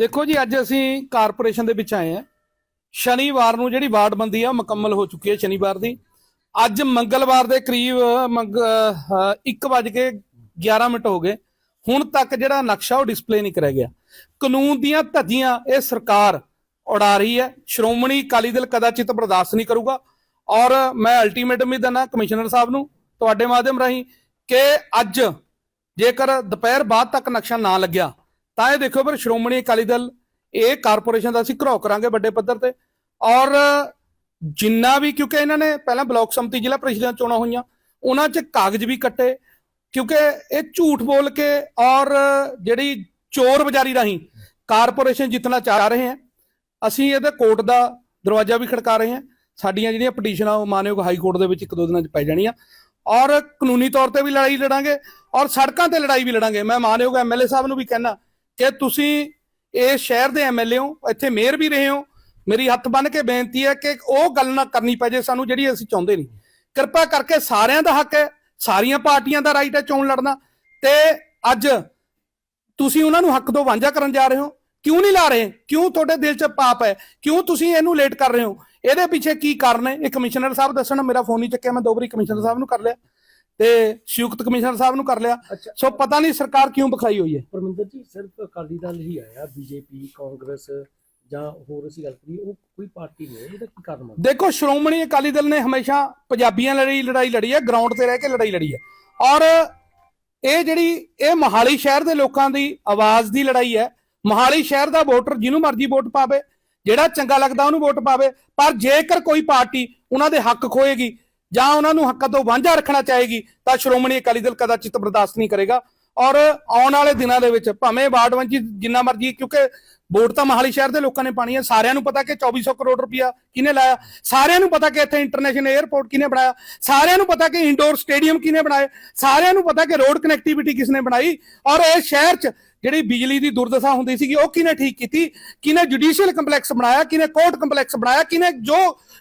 ਦੇਖੋ ਜੀ, ਅੱਜ ਅਸੀਂ ਕਾਰਪੋਰੇਸ਼ਨ ਦੇ ਵਿੱਚ ਆਏ ਆ ਸ਼ਨੀਵਾਰ ਨੂੰ ਜਿਹੜੀ ਵਾਰਡਬੰਦੀ ਆ, ਉਹ ਮੁਕੰਮਲ ਹੋ ਚੁੱਕੀ ਹੈ ਸ਼ਨੀਵਾਰ ਦੀ। ਅੱਜ ਮੰਗਲਵਾਰ ਦੇ ਕਰੀਬ, ਮੰਗ 1:11 ਮਿੰਟ ਹੋ ਗਏ। ਹੁਣ ਤੱਕ ਜਿਹੜਾ ਨਕਸ਼ਾ, ਉਹ ਡਿਸਪਲੇ ਨਹੀਂ ਕਰਿਆ ਗਿਆ। ਕਾਨੂੰਨ ਦੀਆਂ ਧੱਜੀਆਂ, ਇਹ ਸਰਕਾਰ ਉਡਾ ਰਹੀ ਹੈ। ਸ਼੍ਰੋਮਣੀ ਅਕਾਲੀ ਦਲ ਕਦਾਚਿਤ ਬਰਦਾਸ਼ਤ ਨਹੀਂ ਕਰੂਗਾ। ਔਰ ਮੈਂ ਅਲਟੀਮੇਟਮ ਵੀ ਦਿੰਦਾ ਕਮਿਸ਼ਨਰ ਸਾਹਿਬ ਨੂੰ, ਤੁਹਾਡੇ ਮਾਧਿਅਮ ਰਾਹੀਂ, ਕਿ ਅੱਜ ਜੇਕਰ ਦੁਪਹਿਰ ਬਾਅਦ ਤੱਕ ਨਕਸ਼ਾ ਨਾ ਲੱਗਿਆ ਤਾਂ ਇਹ ਦੇਖੋ ਫਿਰ ਸ਼੍ਰੋਮਣੀ ਅਕਾਲੀ ਦਲ ਇਹ ਕਾਰਪੋਰੇਸ਼ਨ ਦਾ ਅਸੀਂ ਘਰੋ ਕਰਾਂਗੇ ਵੱਡੇ ਪੱਧਰ ਤੇ। ਔਰ ਜਿੰਨਾ ਵੀ ਕਿਉਂਕਿ ਇਹਨਾਂ ਨੇ ਪਹਿਲਾਂ ਬਲਾਕ ਸੰਮਤੀ ਜ਼ਿਲ੍ਹਾ ਪ੍ਰੀਸ਼ਦ ਚੋਣਾਂ ਹੋਈਆਂ, ਉਹਨਾਂ 'ਚ ਕਾਗਜ਼ ਵੀ ਕੱਟੇ ਕਿਉਂਕਿ ਇਹ ਝੂਠ ਬੋਲ ਕੇ ਔਰ ਜਿਹੜੀ ਚੋਰ ਬਜ਼ਾਰੀ ਰਾਹੀਂ ਕਾਰਪੋਰੇਸ਼ਨ ਜਿੱਤਣਾ ਚਾਹ ਰਹੇ ਹੈ। ਅਸੀਂ ਇਹਦੇ ਕੋਰਟ ਦਾ ਦਰਵਾਜ਼ਾ ਵੀ ਖੜਕਾ ਰਹੇ ਹਾਂ। ਸਾਡੀਆਂ ਜਿਹੜੀਆਂ ਪਟੀਸ਼ਨਾਂ ਉਹ ਮਾਨਯੋਗ ਹਾਈ ਕੋਰਟ ਦੇ ਵਿੱਚ ਇੱਕ ਦੋ ਦਿਨਾਂ 'ਚ ਪੈ ਜਾਣੀਆਂ। ਔਰ ਕਾਨੂੰਨੀ ਤੌਰ ਤੇ ਵੀ ਲੜਾਈ ਲੜਾਂਗੇ ਔਰ ਸੜਕਾਂ ਤੇ ਲੜਾਈ ਵੀ ਲੜਾਂਗੇ। ਮੈਂ ਮਾਨਯੋਗ ਐਮਐਲਏ ਸਾਹਿਬ ਨੂੰ ਵੀ ਕਹਿਣਾ ਕਿ ਤੁਸੀਂ ਇਹ ਸ਼ਹਿਰ ਦੇ ਐਮਐਲਏ ਹੋ, ਇੱਥੇ ਮੇਅਰ ਵੀ ਰਹੇ ਹੋ। ਮੇਰੀ ਹੱਥ ਬੰਨ ਕੇ ਬੇਨਤੀ ਹੈ ਕਿ ਉਹ ਗੱਲ ਨਾ ਕਰਨੀ ਪੈ ਜੇ ਸਾਨੂੰ, ਜਿਹੜੀ ਅਸੀਂ ਚਾਹੁੰਦੇ ਨਹੀਂ। ਕਿਰਪਾ ਕਰਕੇ ਸਾਰਿਆਂ ਦਾ ਹੱਕ ਹੈ, ਸਾਰੀਆਂ ਪਾਰਟੀਆਂ ਦਾ ਰਾਈਟ ਹੈ ਚੋਣ ਲੜਨਾ। ਤੇ ਅੱਜ ਤੁਸੀਂ ਉਹਨਾਂ ਨੂੰ ਹੱਕ ਤੋਂ ਵਾਂਝਾ ਕਰਨ ਜਾ ਰਹੇ ਹੋ। ਕਿਉਂ ਨਹੀਂ ਲਾ ਰਹੇ? ਕਿਉਂ ਤੁਹਾਡੇ ਦਿਲ 'ਚ ਪਾਪ ਹੈ? ਕਿਉਂ ਤੁਸੀਂ ਇਹਨੂੰ ਲੇਟ ਕਰ ਰਹੇ ਹੋ? ਇਹਦੇ ਪਿੱਛੇ ਕੀ ਕਾਰਨ ਹੈ? ਇਹ ਕਮਿਸ਼ਨਰ ਸਾਹਿਬ ਦੱਸਣ, ਮੇਰਾ ਫੋਨ ਨਹੀਂ ਚੱਕਿਆ, ਮੈਂ ਦੋ ਵਾਰੀ ਕਮਿਸ਼ਨਰ ਸਾਹਿਬ ਨੂੰ ਕਰ ਲਿਆ। ਤੇ ਸੰਯੁਕਤ ਕਮਿਸ਼ਨਰ ਸਾਹਿਬ ਨੂੰ ਕਰ ਲਿਆ। ਅੱਛਾ। ਸੋ ਪਤਾ ਨਹੀਂ ਸਰਕਾਰ ਕਿਉਂ ਬਖਾਈ ਹੋਈ ਹੈ। ਪਰਮਿੰਦਰ ਜੀ ਸਿਰਫ ਅਕਾਲੀ ਦਲ ਹੀ ਆਇਆ ਬੀਜੇਪੀ ਕਾਂਗਰਸ ਜਾਂ ਹੋਰ ਅਸੀਂ ਗੱਲ ਕਰੀਏ ਉਹ ਕੋਈ ਪਾਰਟੀ ਨਹੀਂ ਹੈ ਇਹਦਾ ਕੀ ਕਾਰਨ ਮੰਨਦੇ ਦੇਖੋ ਸ਼੍ਰੋਮਣੀ ਅਕਾਲੀ ਦਲ ਨੇ ਹਮੇਸ਼ਾ ਪੰਜਾਬੀਆਂ ਲਈ ਲੜਾਈ ਲੜੀ ਹੈ ਗਰਾਊਂਡ ਤੇ ਰਹਿ ਕੇ ਲੜਾਈ ਲੜੀ ਹੈ। ਔਰ ਇਹ ਜਿਹੜੀ ਇਹ ਮੋਹਾਲੀ ਸ਼ਹਿਰ ਦੇ ਲੋਕਾਂ ਦੀ ਆਵਾਜ਼ ਦੀ ਲੜਾਈ ਹੈ। ਮੋਹਾਲੀ ਸ਼ਹਿਰ ਦਾ ਵੋਟਰ ਜਿਹਨੂੰ ਮਰਜ਼ੀ ਵੋਟ ਪਾਵੇ ਜਿਹੜਾ ਚੰਗਾ ਲੱਗਦਾ ਉਹਨੂੰ ਵੋਟ ਪਾਵੇ ਪਰ ਜੇਕਰ ਕੋਈ ਪਾਰਟੀ ਉਹਨਾਂ ਦੇ ਹੱਕ ਖੋਏਗੀ ਜਾਂ ਉਹਨਾਂ ਨੂੰ ਹੱਕਾਂ ਤੋਂ ਵਾਂਝਾ ਰੱਖਣਾ ਚਾਹੇਗੀ, ਤਾਂ ਸ਼੍ਰੋਮਣੀ ਅਕਾਲੀ ਦਲ ਕਦਾਚਿਤ ਬਰਦਾਸ਼ਤ ਨਹੀਂ ਕਰੇਗਾ। ਔਰ ਆਉਣ ਵਾਲੇ ਦਿਨਾਂ ਦੇ ਵਿੱਚ, ਭਾਵੇਂ ਵਾਰਡ ਵੰਚੀ ਜਿੰਨਾ ਮਰਜ਼ੀ, ਕਿਉਂਕਿ ਵੋਟ ਤਾਂ ਮਹਾਲੀ ਸ਼ਹਿਰ ਦੇ ਲੋਕਾਂ ਨੇ ਪਾਣੀ ਹੈ। ਸਾਰਿਆਂ ਨੂੰ ਪਤਾ ਕਿ 2400 ਕਰੋੜ ਰੁਪਇਆ ਕਿਹਨੇ ਲਾਇਆ? ਸਾਰਿਆਂ ਨੂੰ ਪਤਾ ਕਿ ਇੱਥੇ ਇੰਟਰਨੈਸ਼ਨਲ 에ਅਰਪੋਰਟ ਕਿਹਨੇ ਬਣਾਇਆ? ਸਾਰਿਆਂ ਨੂੰ ਪਤਾ ਕਿ ਇੰਡੋਰ ਸਟੇਡੀਅਮ ਕਿਹਨੇ ਬਣਾਏ? ਸਾਰਿਆਂ ਨੂੰ ਪਤਾ ਕਿ ਰੋਡ ਕਨੈਕਟੀਵਿਟੀ ਕਿਸਨੇ ਬਣਾਈ? ਔਰ ਇਹ ਸ਼ਹਿਰ 'ਚ ਜਿਹੜੀ ਬਿਜਲੀ ਦੀ ਦੁਰਦਸ਼ਾ ਹੁੰਦੀ ਸੀਗੀ, ਉਹ ਕਿਹਨੇ ਠੀਕ ਕੀਤੀ? ਕਿਹਨੇ ਜੁਡੀਸ਼ੀਅਲ ਕੰਪਲੈਕਸ ਬਣਾਇਆ? ਕਿਹਨੇ ਕੋਰਟ ਕੰਪਲੈਕਸ ਬਣਾਇਆ? ਕਿਹਨੇ ਜੋ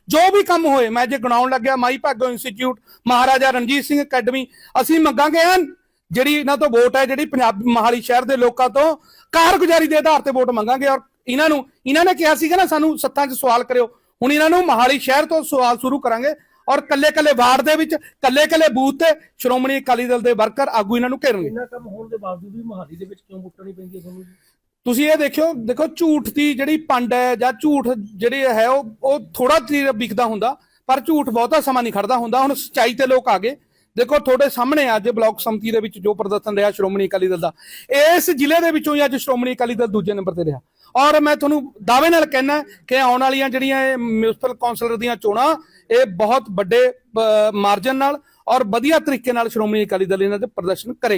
ਜੋ ਵੀ ਕੰਮ ਹੋਏ, ਮੈਂ ਜੇ ਗਣਾਉਣ ਲੱਗਿਆ, ਮਾਈ ਭਾਗੋ ਇੰਸਟੀਚਿਊਟ ਮਹਾਰਾਜਾ ਰਣਜੀਤ ਸਿੰਘ ਅਕੈਡਮੀ ਅਸੀਂ ਮੰਗਾਂਗੇ ਐਨ। ਜਿਹੜੀ ਇਹਨਾਂ ਤੋਂ ਵੋਟ ਹੈ ਜਿਹੜੀ ਪੰਜਾਬ ਮਹਾਲੀ ਸ਼ਹਿਰ ਦੇ ਲੋਕਾਂ ਤੋਂ ਕਾਰਗੁਜ਼ਾਰੀ ਦੇ ਆਧਾਰ ਤੇ ਵੋਟ ਮੰਗਾਂਗੇ ਔਰ ਇਹਨਾਂ ਨੂੰ ਇਹਨਾਂ ਨੇ ਕਿਹਾ ਸੀਗਾ ਨਾ ਸਾਨੂੰ ਸੱਤਾਂ 'ਚ ਸਵਾਲ ਕਰਿਓ। ਹੁਣ ਇਹਨਾਂ ਨੂੰ ਮਹਾਲੀ ਸ਼ਹਿਰ ਤੋਂ ਸਵਾਲ ਸ਼ੁਰੂ ਕਰਾਂਗੇ ਔਰ ਕੱਲੇ ਕੱਲੇ ਵਾਰਡ ਦੇ ਵਿੱਚ ਕੱਲੇ ਕੱਲੇ ਬੂਥ ਤੇ ਸ਼੍ਰੋਮਣੀ ਅਕਾਲੀ ਦਲ ਦੇ ਵਰਕਰ ਆਗੂ ਇਹਨਾਂ ਨੂੰ ਘੇਰਨਗੇ। ਇੰਨਾ ਕੰਮ ਹੋਣ ਦੇ ਬਾਵਜੂਦ ਵੀ ਮਹਾਲੀ ਦੇ ਵਿੱਚ ਕਿਉਂ ਵੋਟਾਂ ਨਹੀਂ ਪੈਂਦੀਆਂ ਤੁਹਾਨੂੰ? ਤੁਸੀਂ ਇਹ ਦੇਖਿਓ ਦੇਖੋ ਝੂਠ ਦੀ ਜਿਹੜੀ ਪੰਡ ਹੈ ਜਾਂ ਝੂਠ ਜਿਹੜੀ ਹੈ ਉਹ ਉਹ ਥੋੜਾ ਚਿਰ ਵਿਕਦਾ ਹੁੰਦਾ ਪਰ ਝੂਠ ਬਹੁਤਾ ਸਮਾਂ ਨਹੀਂ ਖੜਦਾ ਹੁੰਦਾ। ਹੁਣ ਸੱਚਾਈ ਤੇ ਲੋਕ ਆ ਗਏ। ਦੇਖੋ, ਤੁਹਾਡੇ ਸਾਹਮਣੇ ਅੱਜ ਬਲਾਕ ਸੰਮਤੀ ਦੇ ਵਿੱਚ ਜੋ ਪ੍ਰਦਰਸ਼ਨ ਰਿਹਾ ਸ਼੍ਰੋਮਣੀ ਅਕਾਲੀ ਦਲ ਦਾ, ਇਸ ਜ਼ਿਲ੍ਹੇ ਦੇ ਵਿੱਚੋਂ ਹੀ ਅੱਜ ਸ਼੍ਰੋਮਣੀ ਅਕਾਲੀ ਦਲ ਦੂਜੇ ਨੰਬਰ ਤੇ ਰਿਹਾ। ਔਰ ਮੈਂ ਤੁਹਾਨੂੰ ਦਾਅਵੇ ਨਾਲ ਕਹਿਣਾ ਕਿ ਆਉਣ ਵਾਲੀਆਂ ਜਿਹੜੀਆਂ ਇਹ ਮਿਊਨਿਸਪਲ ਕੌਂਸਲਰ ਦੀਆਂ ਚੋਣਾਂ, ਇਹ ਬਹੁਤ ਵੱਡੇ ਮਾਰਜਨ ਨਾਲ ਔਰ ਵਧੀਆ ਤਰੀਕੇ ਨਾਲ ਸ਼੍ਰੋਮਣੀ ਅਕਾਲੀ ਦਲ ਇਹਨਾਂ ਦੇ ਪ੍ਰਦਰਸ਼ਨ ਕਰੇਗਾ।